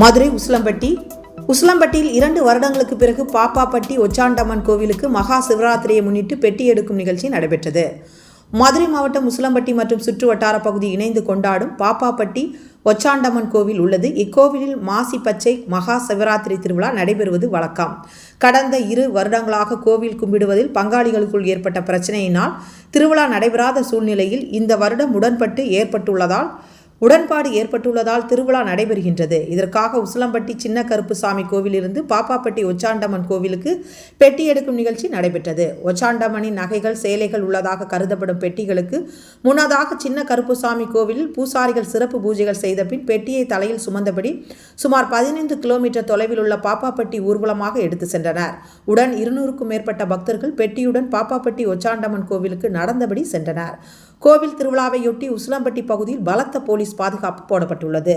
மதுரை உசிலம்பட்டி. உசிலம்பட்டியில் இரண்டு வருடங்களுக்கு பிறகு பாப்பாப்பட்டி ஒச்சாண்டம்மன் கோவிலுக்கு மகா சிவராத்திரியை முன்னிட்டு பெட்டி எடுக்கும் நிகழ்ச்சி நடைபெற்றது. மதுரை மாவட்டம் உசிலம்பட்டி மற்றும் சுற்று வட்டார பகுதி இணைந்து கொண்டாடும் பாப்பாப்பட்டி ஒச்சாண்டம்மன் கோவில் உள்ளது. இக்கோவிலில் மாசி பச்சை மகா சிவராத்திரி திருவிழா நடைபெறுவது வழக்கம். கடந்த இரு வருடங்களாக கோவில் கும்பிடுவதில் பங்காளிகளுக்குள் ஏற்பட்ட பிரச்சனையினால் திருவிழா நடைபெறாத சூழ்நிலையில் இந்த வருடம் உடன்பட்டு ஏற்பட்டுள்ளதால் உடன்பாடு ஏற்பட்டுள்ளதால் திருவிழா நடைபெறுகின்றது. இதற்காக உசிலம்பட்டி சின்ன கருப்புசாமி கோவிலிருந்து பாப்பாப்பட்டி ஒச்சாண்டம்மன் கோவிலுக்கு பெட்டி எடுக்கும் நிகழ்ச்சி நடைபெற்றது. ஒச்சாண்டம்மனின் நகைகள் சேலைகள் உள்ளதாக கருதப்படும் பெட்டிகளுக்கு முன்னதாக சின்ன கருப்புசாமி கோவிலில் பூசாரிகள் சிறப்பு பூஜைகள் செய்த பின் பெட்டியை தலையில் சுமந்தபடி சுமார் பதினைந்து கிலோமீட்டர் தொலைவில் உள்ள பாப்பாப்பட்டி ஊர்வலமாக எடுத்து சென்றனர். உடன் இருநூறுக்கும் மேற்பட்ட பக்தர்கள் பெட்டியுடன் பாப்பாப்பட்டி ஒச்சாண்டம்மன் கோவிலுக்கு நடந்தபடி சென்றனர். கோவில் திருவிழாவையொட்டி உசிலம்பட்டி பகுதியில் பலத்த போலீஸ் பாதுகாப்பு போடப்பட்டுள்ளது